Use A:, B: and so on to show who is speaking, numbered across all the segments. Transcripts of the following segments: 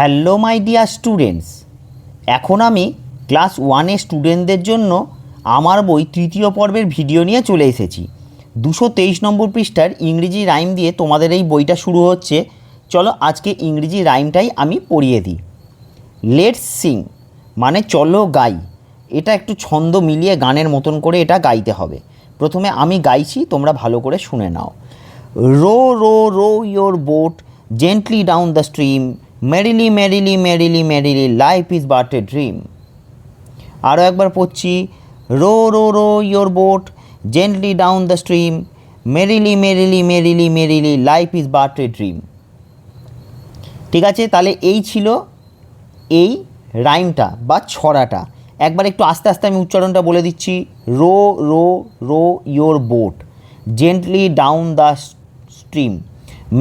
A: Hello, my dear students. এখন আমি class ওয়ানের স্টুডেন্টদের জন্য আমার বই তৃতীয় পর্বের ভিডিও নিয়ে চলে এসেছি। দুশো তেইশ নম্বর পৃষ্ঠার ইংরেজি রাইম দিয়ে তোমাদের এই বইটা শুরু হচ্ছে। চলো আজকে ইংরেজি রাইমটাই আমি পড়িয়ে দিই। লেটস সিং মানে চলো গাই। এটা একটু ছন্দ মিলিয়ে গানের মতন করে এটা গাইতে হবে। প্রথমে আমি গাইছি, তোমরা ভালো করে শুনে নাও। Row row row your boat, gently down the stream merrily merrily merrily merrily life is but a dream আরও একবার পড়ছি, row row row your boat gently down the stream merrily merrily merrily merrily life is but a dream ঠিক আছে, তাহলে এই ছিল এই রাইমটা বা ছড়াটা। একবার একটু আস্তে আস্তে আমি উচ্চারণটা বলে দিচ্ছি, row row row your boat gently down the stream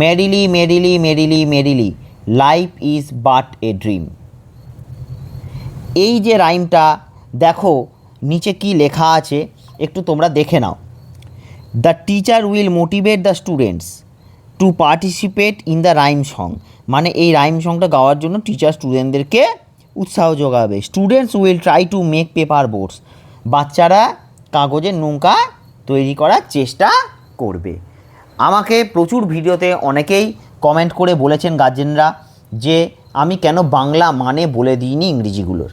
A: merrily merrily merrily merrily life is but a dream এই যে রাইমটা দেখো, নিচে কি লেখা আছে, একটু তোমরা দেখে নাও। The teacher will motivate the students to participate in the rhyme song মানে এই রাইম সংটা গাওয়ার জন্য টিচার স্টুডেন্টদেরকে উৎসাহ যোগাবে। Students will try to make paper boats বাচ্চারা কাগজের নৌকা তৈরি করার চেষ্টা করবে। আমাকে প্রচুর ভিডিওতে অনেকেই কমেন্ট করে বলেছেন গার্জেনরা যে, আমি কেন বাংলা মানে বলে দিইনি ইংরেজিগুলোর?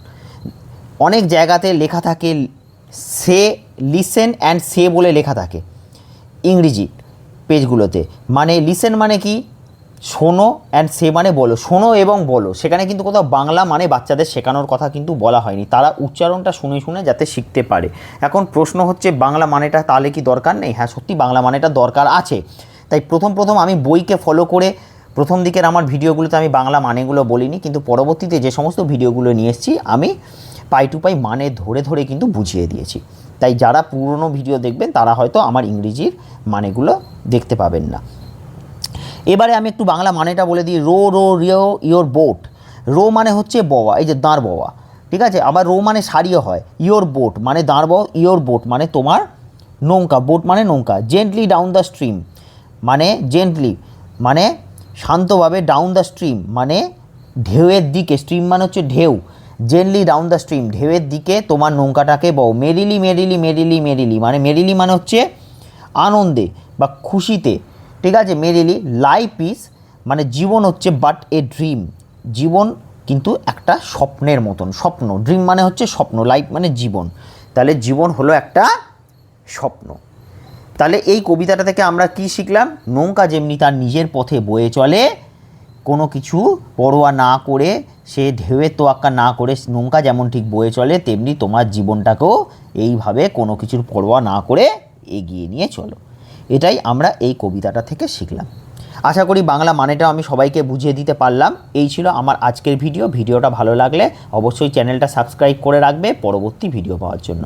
A: অনেক জায়গাতে লেখা থাকে, সে লিসেন অ্যান্ড সে বলে লেখা থাকে ইংরেজি পেজগুলোতে। মানে লিসেন মানে কি? শোনো অ্যান্ড সে মানে বলো। শোনো এবং বলো। সেখানে কিন্তু কোথাও বাংলা মানে বাচ্চাদের শেখানোর কথা কিন্তু বলা হয়নি। তারা উচ্চারণটা শুনে শুনে যাতে শিখতে পারে। এখন প্রশ্ন হচ্ছে, বাংলা মানেটা তাহলে কি দরকার নেই? হ্যাঁ সত্যি বাংলা মানেটা দরকার আছে। তাই প্রথম প্রথম আমি বইকে ফলো করে প্রথম দিকের আমার ভিডিওগুলোতে আমি বাংলা মানেগুলো বলিনি, কিন্তু পরবর্তীতে যে সমস্ত ভিডিওগুলো নিয়ে এসেছি, আমি পাই টু পাই মানে ধরে ধরে কিন্তু বুঝিয়ে দিয়েছি। তাই যারা পুরনো ভিডিও দেখবেন, তারা হয়তো আমার ইংরেজির মানেগুলো দেখতে পাবেন না। এবারে আমি একটু বাংলা মানেটা বলে দিই, row row, row, your boat. Row মানে হচ্ছে বওয়া, এই যে দাঁড় বওয়া, ঠিক আছে? আবার রো মানে সারিও হয়, ইয়োর বোট মানে দাঁড় বও, ইয়োর বোট মানে তোমার নৌকা, বোট মানে নৌকা জেন্টলি ডাউন দ্য স্ট্রিম মানে জেন্টলি মানে শান্তভাবে ডাউন দ্য স্ট্রিম মানে ঢেউয়ের দিকে স্ট্রিম মানে হচ্ছে ঢেউ জেন্টলি ডাউন দ্য স্ট্রিম ঢেউয়ের দিকে তোমার নৌকাটাকে বও মেরিলি মেরিলি মেরিলি মেরিলি মানে মেরিলি মানে হচ্ছে আনন্দে বা খুশিতে, ঠিক আছে? মেরিলি লাইফ ইস মানে জীবন হচ্ছে বাট এ ড্রিম জীবন কিন্তু একটা স্বপ্নের মতন, স্বপ্ন ড্রিম মানে হচ্ছে স্বপ্ন লাইফ মানে জীবন, তাহলে জীবন হলো একটা স্বপ্ন। তাহলে এই কবিতাটা থেকে আমরা কি শিখলাম? নৌকা যেমনি তার নিজের পথে বয়ে চলে, কোনো কিছু পরোয়া না করে, সে ঢেউয়ের তোয়াক্কা না করে নৌকা যেমন ঠিক বয়ে চলে, তেমনি তোমার জীবনটাকেও এইভাবে কোনো কিছুর পরোয়া না করে এগিয়ে নিয়ে চলো। এটাই আমরা এই কবিতাটা থেকে শিখলাম। আশা করি বাংলা মানেটাও আমি সবাইকে বুঝিয়ে দিতে পারলাম। এই ছিল আমার আজকের ভিডিও। ভিডিওটা ভালো লাগলে অবশ্যই চ্যানেলটা সাবস্ক্রাইব করে রাখবে পরবর্তী ভিডিও পাওয়ার জন্য।